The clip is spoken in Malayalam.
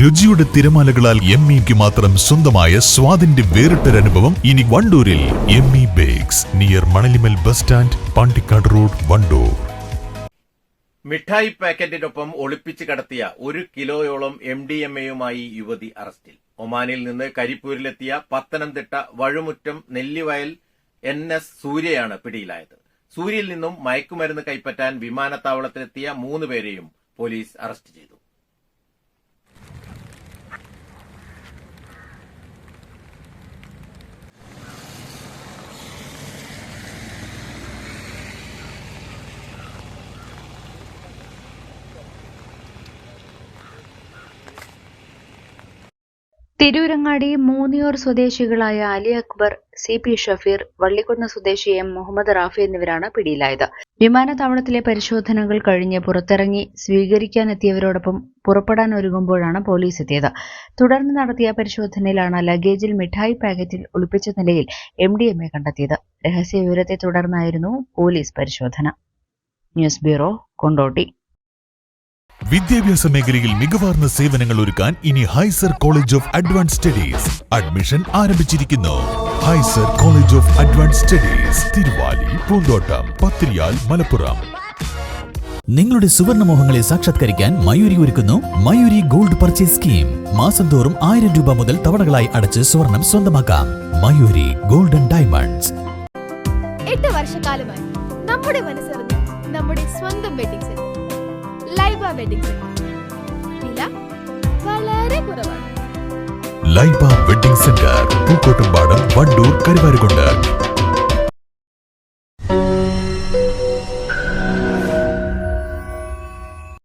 രുചിയുടെ തിരമാലകളാൽ എം ഇക്ക് മാത്രം സ്വന്തമായ സ്വാദിന്റെ വേറിട്ടൊരനുഭവം ഇനി വണ്ടൂരിൽ M E bakes near Manalimal bus stand Pandikkad road Wandoor. മിഠായി പാക്കറ്റിനൊപ്പം ഒളിപ്പിച്ച് കടത്തിയ ഒരു കിലോയോളം എം ഡി എം എയുമായി യുവതി അറസ്റ്റിൽ. ഒമാനിൽ നിന്ന് കരിപ്പൂരിലെത്തിയ പത്തനംതിട്ട വഴുമുറ്റം നെല്ലിവയൽ എൻ എസ് സൂര്യയാണ് പിടിയിലായത്. സൂര്യയിൽ നിന്നും മയക്കുമരുന്ന് കൈപ്പറ്റാൻ വിമാനത്താവളത്തിലെത്തിയ മൂന്ന് പേരെയും പോലീസ് അറസ്റ്റ് ചെയ്തു. തിരൂരങ്ങാടി മൂന്നിയൂർ സ്വദേശികളായ അലി അക്ബർ സി പി ഷഫീർ വള്ളിക്കുന്ന് സ്വദേശി എം മുഹമ്മദ് റാഫി എന്നിവരാണ് പിടിയിലായത്. വിമാനത്താവളത്തിലെ പരിശോധനകൾ കഴിഞ്ഞ് പുറത്തിറങ്ങി സ്വീകരിക്കാനെത്തിയവരോടൊപ്പം പുറപ്പെടാൻ ഒരുങ്ങുമ്പോഴാണ് പോലീസ് എത്തിയത്. തുടർന്ന് നടത്തിയ പരിശോധനയിലാണ് ലഗേജിൽ മിഠായി പാക്കറ്റിൽ ഒളിപ്പിച്ച നിലയിൽ എം ഡി എം എ കണ്ടെത്തിയത്. രഹസ്യ വിവരത്തെ തുടർന്നായിരുന്നു പോലീസ് പരിശോധന. News bureau Kondotty. വിദ്യാഭ്യാസ മേഖലയിൽ മികവാർന്ന സേവനങ്ങൾ ഒരുക്കാൻ ഇനി Hyzer college of advance studies admission ആരംഭിച്ചിരിക്കുന്നു. Hyzer college of advance studies Thiruvali Poonthottam Pathiriyal Malappuram. നിങ്ങളുടെ സുവർണ മോഹങ്ങളെ സാക്ഷാത്കരിക്കാൻ മയൂരി ഒരുക്കുന്നു മയൂരി ഗോൾഡ് പർച്ചേസ് സ്കീം. മാസം തോറും ആയിരം രൂപ മുതൽ തവണകളായി അടച്ച് സ്വർണം സ്വന്തമാക്കാം. Mayoori golden diamonds. എട്ട് വർഷക്കാലമായി നമ്മുടെ മനസ്സറിഞ്ഞ് നമ്മുടെ സ്വന്തം wedding centre Laiba wedding centre വില വളരെ കുറവാണ്. Laiba wedding centre Pookkottumpadam Wandoor Karuvarakundu.